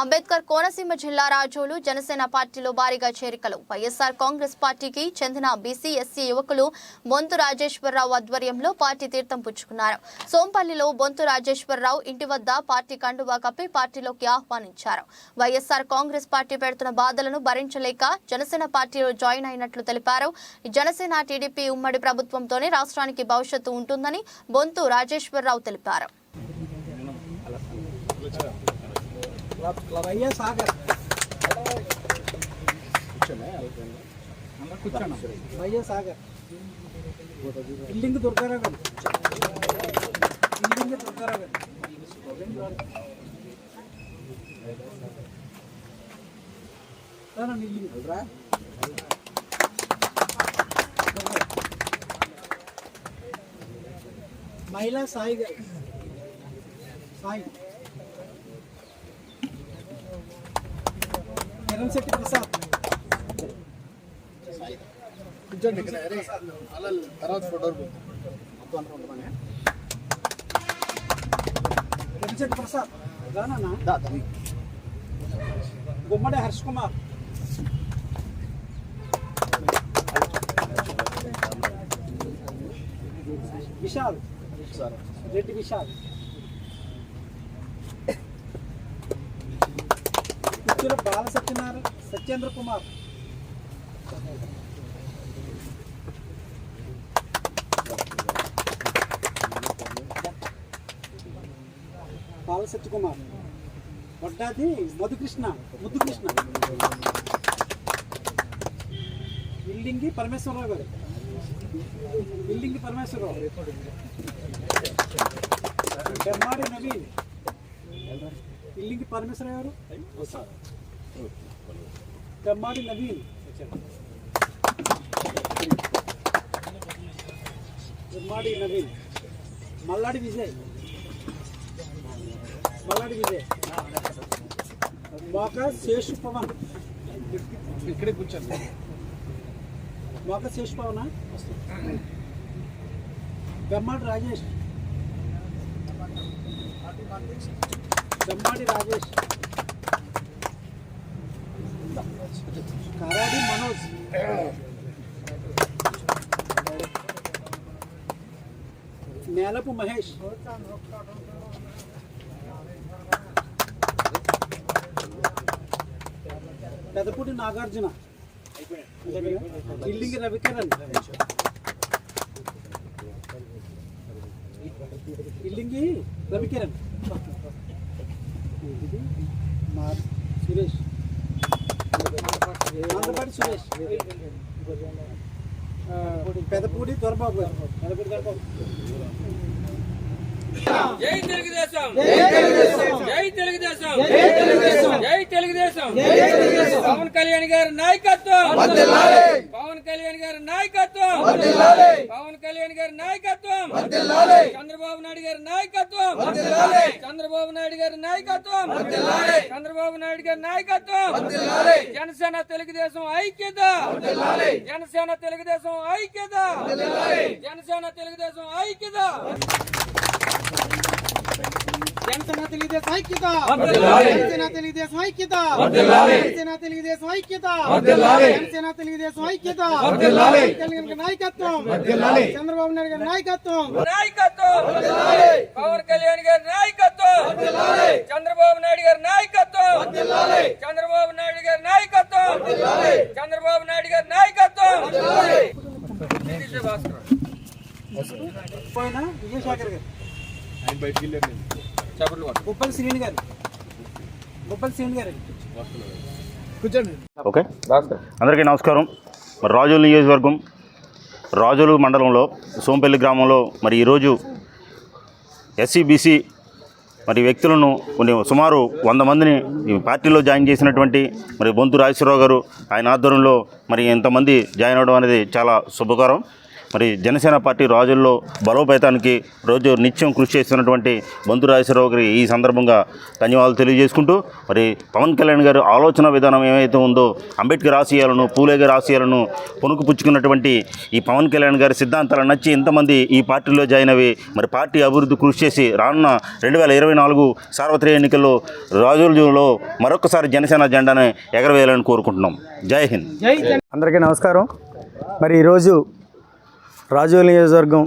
అంబేద్కర్ కోనసీమ జిల్లా రాజోలు జనసేన పార్టీలో భారీగా చేరికలు. వైఎస్ఆర్ కాంగ్రెస్ పార్టీకి చెందిన బీసీ ఎస్సీ యువకులు బొంతు రాజేశ్వరరావు ఆధ్వర్యంలో పార్టీ తీర్థం పుచ్చుకున్నారు. సోంపల్లిలో బొంతు రాజేశ్వరరావు ఇంటి వద్ద పార్టీ కండువా కప్పి పార్టీలోకి ఆహ్వానించారు. వైఎస్ఆర్ కాంగ్రెస్ పార్టీ పెడుతున్న బాధలను భరించలేక జనసేన పార్టీలో జాయిన్ అయినట్లు తెలిపారు. జనసేన టీడీపీ ఉమ్మడి ప్రభుత్వంతోనే రాష్ట్రానికి భవిష్యత్తు ఉంటుందని బొంతు రాజేశ్వరరావు తెలిపారు. వైఎ సాగర్. వైఎ సాగర్. ఇల్లింగ్ దుర్గారావు గారు ఇల్లింగ్ దుర్గారావు గారు రానండి, ఇల్లింగ్ రా మహిళా సాయి సాయి. శెట్టి ప్రసాద్ కూర్చోండి తర్వాత ఫోటో కిరణ్ శెట్టి ప్రసాద్ గుమ్మడి హర్ష్ కుమార్ విశాల్ రెడ్డి విశాల్. కుర్చీలో బాల సత్యనారాయణ సత్యేంద్ర కుమార్. బాల సత్యకుమార్. వడ్డాది మధుకృష్ణ ముద్దుకృష్ణ. ఇల్లింగి పరమేశ్వరరావు గారు. ఇల్లింగి పరమేశ్వరరావు. బెమ్మాడి నవీన్. ఇల్లింగి పరమేశ్వరరావు గారు? బెమ్మాడి నవీన్. బెమ్మాడి నవీన్. మల్లాడి విజయ్. మల్లాడి విజయ్. మోక శేషు పవన్. ఇక్కడే కూర్చోండి. మోక శేషు పవన? బెమ్మాడి రాజేష్. బెమ్మాడి రాజేష్ కారాడి మనోజ్ నేలపు మహేష్ పెదపూడి నాగార్జున ఇల్లింగి రవికిరణ్ ఇల్లింగి రవికిరణ్ ఇది మా సురేష్. మందపాటి సురేష్. పెదపూడి దొరబాబు గారు. పెదపూడి దొరబాబు. జై తెలుగుదేశం. జై తెలుగుదేశం. జై తెలుగుదేశం. పవన్ కళ్యాణ్ గారి నాయకత్వం. పవన్ కళ్యాణ్ గారి నాయకత్వం. పవన్ కళ్యాణ్ గారి నాయకత్వం. చంద్రబాబు నాయుడు గారి నాయకత్వం. చంద్రబాబు నాయుడు గారి నాయకత్వం. చంద్రబాబు నాయుడు గారి నాయకత్వం. జనసేన తెలుగుదేశం ఐక్యత. జనసేన తెలుగుదేశం ఐక్యత. జనసేన తెలుగుదేశం ఐక్యత. జనసేన తెలుగుదేశం ఐక్యత జనసేన తెలుగుదేశం ఐక్యత జనసేన తెలుగుదేశం ఐక్యత జనసేన తెలుగుదేశం ఐక్యత తెలుగు నాయకత్వం చంద్రబాబు నాయుడు గారి నాయకత్వం నాయకత్వం పవన్ కళ్యాణ్ గారి నాయకత్వం చంద్రబాబు నాయుడు గారి నాయకత్వం చంద్రబాబు నాయుడు గారి నాయకత్వం చంద్రబాబు నాయుడు గారి నాయకత్వం టీడీపీ భాస్కర్. పోయిన విజయశేఖర్ గారు ఆయన బయటికి వెళ్ళారు చప్పట్లు కొట్టు. గుబ్బల్ శ్రీని గారు. గుబ్బల్ శ్రీని గారు. కూర్చోండి. ఓకే. అందరికీ నమస్కారం. మరి రాజోలు నియోజకవర్గం రాజోలు మండలంలో సోంపల్లి గ్రామంలో మరి ఈరోజు ఎస్సీబీసీ మరి వ్యక్తులను కొన్ని సుమారు వంద మందిని ఈ పార్టీలో జాయిన్ చేసినటువంటి మరి బొంతు రాజేశ్వరరావు గారు ఆయన ఆధ్వర్యంలో మరి ఇంతమంది జాయిన్ అవ్వడం అనేది చాలా శుభకరం. మరి జనసేన పార్టీ రాజుల్లో బలోపేతానికి రోజు నిత్యం కృషి చేస్తున్నటువంటి బంధు రాజేశ్వరరావు గారి ఈ సందర్భంగా ధన్యవాదాలు తెలియజేసుకుంటూ మరి పవన్ కళ్యాణ్ గారి ఆలోచన విధానం ఏమైతే ఉందో అంబేద్కర్ ఆశయాలను పూలే గారి ఆశయాలను పుణుకు పుచ్చుకున్నటువంటి ఈ పవన్ కళ్యాణ్ గారి సిద్ధాంతాలు నచ్చి ఇంతమంది ఈ పార్టీలో జాయిన్ అవి మరి పార్టీ అభివృద్ధి కృషి చేసి రానున్న రెండు వేల ఇరవై నాలుగు సార్వత్రిక ఎన్నికల్లో రాజులలో మరొకసారి జనసేన జెండాను ఎగరవేయాలని కోరుకుంటున్నాం. జై హింద్. అందరికీ నమస్కారం. మరి ఈరోజు రాజోల నియోజకవర్గం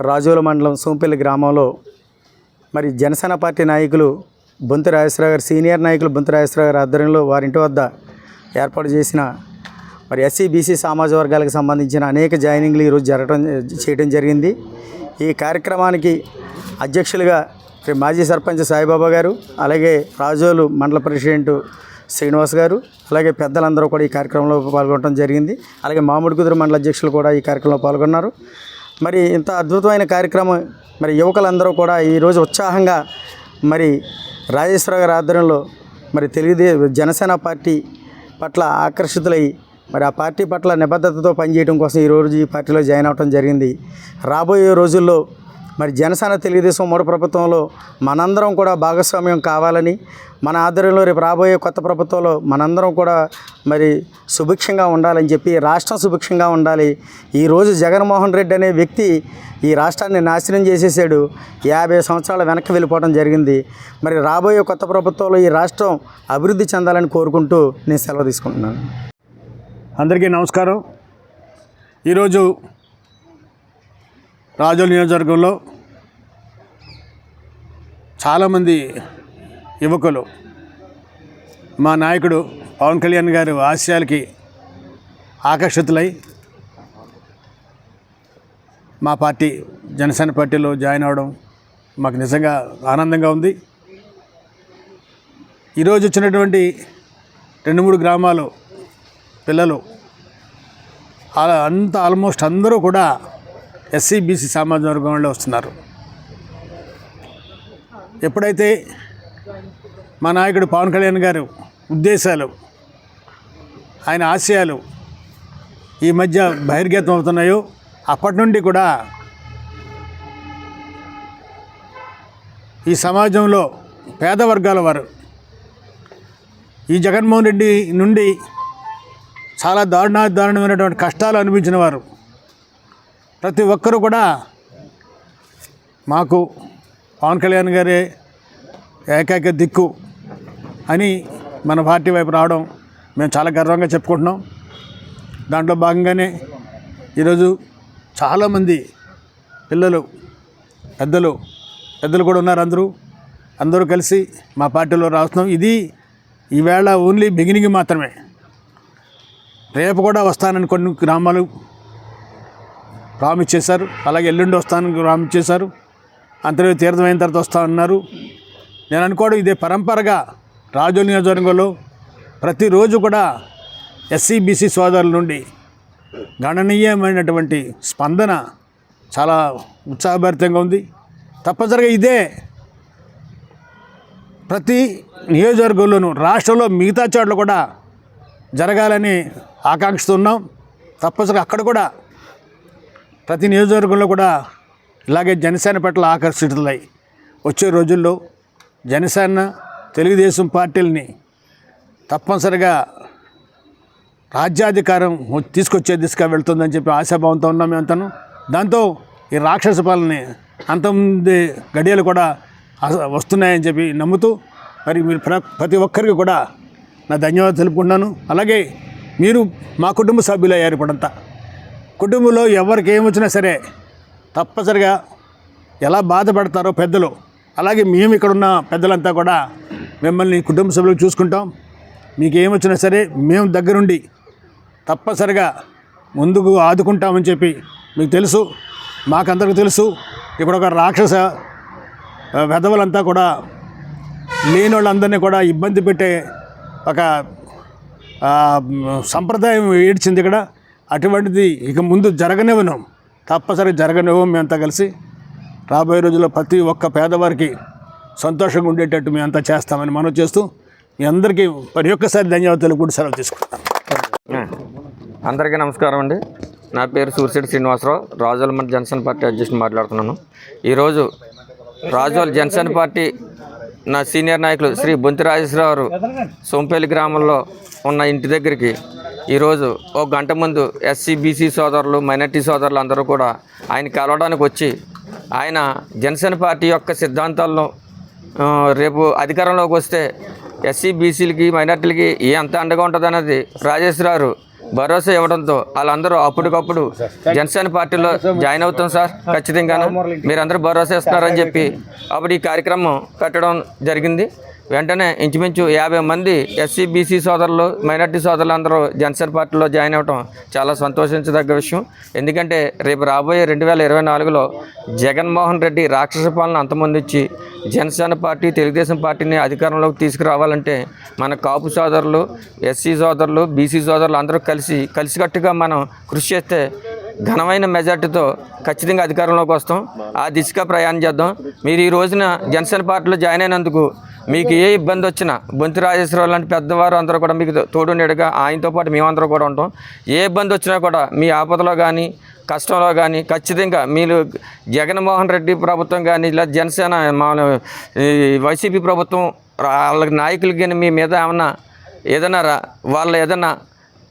రాజోల మండలం సోంపల్లి గ్రామంలో మరి జనసేన పార్టీ నాయకులు బొంతు రాజేశ్వరరావు గారు సీనియర్ నాయకులు బొంతు రాజేశ్వరరావు గారి ఆధ్వర్యంలో వారి ఇంటి వద్ద ఏర్పాటు చేసిన మరి ఎస్సీ బీసీ సామాజిక వర్గాలకు సంబంధించిన అనేక జాయినింగ్లు ఈరోజు జరగడం చేయడం జరిగింది. ఈ కార్యక్రమానికి అధ్యక్షులుగా శ్రీ మాజీ సర్పంచ్ సాయిబాబా గారు అలాగే రాజోలు మండల ప్రెసిడెంట్ శ్రీనివాస్ గారు అలాగే పెద్దలందరూ కూడా ఈ కార్యక్రమంలో పాల్గొనడం జరిగింది. అలాగే మామిడి కుదురు మండల అధ్యక్షులు కూడా ఈ కార్యక్రమంలో పాల్గొన్నారు. మరి ఇంత అద్భుతమైన కార్యక్రమం మరి యువకులందరూ కూడా ఈరోజు ఉత్సాహంగా మరి రాజేశ్వర గారి ఆధ్వర్యంలో మరి తెలుగుదేశం జనసేన పార్టీ పట్ల ఆకర్షితులై మరి ఆ పార్టీ పట్ల నిబద్ధతతో పనిచేయడం కోసం ఈరోజు ఈ పార్టీలో జాయిన్ అవ్వడం జరిగింది. రాబోయే రోజుల్లో మరి జనసేన తెలుగుదేశం మూడు ప్రభుత్వంలో మనందరం కూడా భాగస్వామ్యం కావాలని మన ఆధ్వర్యంలో రేపు రాబోయే కొత్త ప్రభుత్వంలో మనందరం కూడా మరి సుభిక్షంగా ఉండాలని చెప్పి రాష్ట్రం సుభిక్షంగా ఉండాలి. ఈరోజు జగన్మోహన్ రెడ్డి అనే వ్యక్తి ఈ రాష్ట్రాన్ని నాశనం చేసేసాడు. యాభై సంవత్సరాల వెనక్కి వెళ్ళిపోవడం జరిగింది. మరి రాబోయే కొత్త ప్రభుత్వంలో ఈ రాష్ట్రం అభివృద్ధి చెందాలని కోరుకుంటూ నేను సెలవు తీసుకుంటున్నాను. అందరికీ నమస్కారం. ఈరోజు రాజోల్ నియోజకవర్గంలో చాలామంది యువకులు మా నాయకుడు పవన్ కళ్యాణ్ గారు ఆశయాలకి ఆకర్షితులై మా పార్టీ జనసేన పార్టీలో జాయిన్ అవ్వడం మాకు నిజంగా ఆనందంగా ఉంది. ఈరోజు వచ్చినటువంటి రెండు మూడు గ్రామాలు పిల్లలు అలా అంత ఆల్మోస్ట్ అందరూ కూడా ఎస్సీ బీసీ సామాజిక వర్గం వాళ్ళు వస్తున్నారు. ఎప్పుడైతే మా నాయకుడు పవన్ కళ్యాణ్ గారు ఉద్దేశాలు ఆయన ఆశయాలు ఈ మధ్య బహిర్గతం అవుతున్నాయో అప్పటి నుండి కూడా ఈ సమాజంలో పేద వర్గాల వారు ఈ జగన్మోహన్ రెడ్డి నుండి చాలా దారుణ దారుణమైనటువంటి కష్టాలు అనిపించిన వారు ప్రతి ఒక్కరూ కూడా మాకు పవన్ కళ్యాణ్ గారే ఏకైక దిక్కు అని మన పార్టీ వైపు రావడం మేము చాలా గర్వంగా చెప్పుకుంటున్నాం. దాంట్లో భాగంగానే ఈరోజు చాలామంది పిల్లలు పెద్దలు పెద్దలు కూడా ఉన్నారు అందరూ. అందరూ కలిసి మా పార్టీలో రాస్తున్నాం. ఇది ఈవేళ ఓన్లీ బిగినింగ్ మాత్రమే. రేపు కూడా వస్తానని కొన్ని గ్రామాలు ప్రామిస్ చేశారు అలాగే ఎల్లుండి వస్తానని ప్రామిస్ చేశారు అంతర్వేది తీర్థమైన తర్వాత వస్తానన్నారు నేను అనుకోవడం ఇదే పరంపరగా రాజోల్ నియోజకవర్గంలో ప్రతిరోజు కూడా ఎస్సీ బీసీ సోదరుల నుండి గణనీయమైనటువంటి స్పందన చాలా ఉత్సాహభరితంగా ఉంది. తప్పనిసరిగా ఇదే ప్రతి నియోజకవర్గంలోనూ రాష్ట్రంలో మిగతా చోట్ల కూడా జరగాలని ఆకాంక్షిస్తున్నాం. తప్పనిసరిగా అక్కడ కూడా ప్రతి నియోజకవర్గంలో కూడా ఇలాగే జనసేన పట్ల ఆకర్షితులై వచ్చే రోజుల్లో జనసేన తెలుగుదేశం పార్టీలని తప్పనిసరిగా రాజ్యాధికారం తీసుకొచ్చే దిశగా వెళ్తుందని చెప్పి ఆశాభావంతో ఉన్నాం మేమంతాను. దాంతో ఈ రాక్షస పాలని అంతమంది గడియలు కూడా వస్తున్నాయని చెప్పి నమ్ముతూ మరి మీరు ప్ర- ప్రతి ఒక్కరికి కూడా నా ధన్యవాదాలు తెలుపుకుంటున్నాను. అలాగే మీరు మా కుటుంబ సభ్యులయ్యారు ఇప్పుడంతా. కుటుంబంలో ఎవరికి ఏమొచ్చినా సరే తప్పనిసరిగా ఎలా బాధపడతారో పెద్దలు అలాగే మేము ఇక్కడ ఉన్న పెద్దలంతా కూడా మిమ్మల్ని కుటుంబ సభ్యులు చూసుకుంటాం. మీకు ఏమొచ్చినా సరే మేము దగ్గరుండి తప్పనిసరిగా ముందుకు ఆదుకుంటామని చెప్పి మీకు తెలుసు మాకందరికీ తెలుసు. ఇప్పుడు ఒక రాక్షస వెధవలంతా కూడా లేని వాళ్ళందరినీ కూడా ఇబ్బంది పెట్టే ఒక సంప్రదాయం ఏడ్చింది ఇక్కడ. అటువంటిది ఇక ముందు జరగనివ్వను. తప్పసరి జరగనివ్వం మేమంతా కలిసి. రాబోయే రోజుల్లో ప్రతి ఒక్క పేదవారికి సంతోషంగా ఉండేటట్టు మేమంతా చేస్తామని మనం చేస్తూ మీ అందరికీ మరి ఒక్కసారి ధన్యవాదాలు కూడా సెలవు తీసుకుంటాం. అందరికీ నమస్కారం అండి. నా పేరు సూర్సిడి శ్రీనివాసరావు రాజోల మండల జనసేన పార్టీ అధ్యక్షుని మాట్లాడుతున్నాను. ఈరోజు రాజోల్ జనసేన పార్టీ నా సీనియర్ నాయకులు శ్రీ బొంతి రాజేశ్వరరావు గారు గ్రామంలో ఉన్న ఇంటి దగ్గరికి ఈరోజు ఒక గంట ముందు ఎస్సీ బీసీ సోదరులు మైనార్టీ సోదరులు అందరూ కూడా ఆయన కలవడానికి వచ్చి ఆయన జనసేన పార్టీ యొక్క సిద్ధాంతాలను రేపు అధికారంలోకి వస్తే ఎస్సీ బీసీలకి మైనార్టీలకి ఎంత అండగా ఉంటుంది అన్నది రాజేశ్వరరావు భరోసా ఇవ్వడంతో వాళ్ళందరూ అప్పటికప్పుడు జనసేన పార్టీలో జాయిన్ అవుతాం సార్ ఖచ్చితంగా మీరందరూ భరోసా ఇస్తున్నారని చెప్పి అప్పుడు ఈ కార్యక్రమం పెట్టడం జరిగింది. వెంటనే ఇంచుమించు యాభై మంది ఎస్సీ బీసీ సోదరులు మైనార్టీ సోదరులు అందరూ జనసేన పార్టీలో జాయిన్ అవ్వటం చాలా సంతోషించదగ్గ విషయం. ఎందుకంటే రేపు రాబోయే రెండు వేల ఇరవై నాలుగులో జగన్మోహన్ రెడ్డి రాక్షస పాలన అంతమందించి జనసేన పార్టీ తెలుగుదేశం పార్టీని అధికారంలోకి తీసుకురావాలంటే మన కాపు సోదరులు ఎస్సీ సోదరులు బీసీ సోదరులు అందరూ కలిసి కలిసికట్టుగా మనం కృషి చేస్తే ఘనమైన మెజార్టీతో ఖచ్చితంగా అధికారంలోకి వస్తాం. ఆ దిశగా ప్రయాణం చేద్దాం. మీరు ఈ రోజున జనసేన పార్టీలో జాయిన్ అయినందుకు మీకు ఏ ఇబ్బంది వచ్చినా బొంతి రాజేశ్వరరావు లాంటి పెద్దవారు అందరూ కూడా మీకు తోడు నీడగా ఆయనతో పాటు మేమందరూ కూడా ఉంటాం. ఏ ఇబ్బంది వచ్చినా కూడా మీ ఆపదలో కానీ కష్టంలో కానీ ఖచ్చితంగా మీరు జగన్మోహన్ రెడ్డి ప్రభుత్వం కానీ ఇలా జనసేన మన వైసీపీ ప్రభుత్వం వాళ్ళ నాయకులు కానీ మీ మీద ఏమన్నా ఏదైనా రా- వాళ్ళు ఏదైనా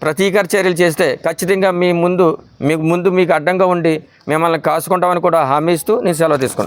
ప్రతీకార చర్యలు చేస్తే ఖచ్చితంగా మీ ముందు మీకు ముందు మీకు అడ్డంగా ఉండి మిమ్మల్ని కాసుకుంటామని కూడా హామీ ఇస్తూ నేను సెలవు తీసుకున్నాను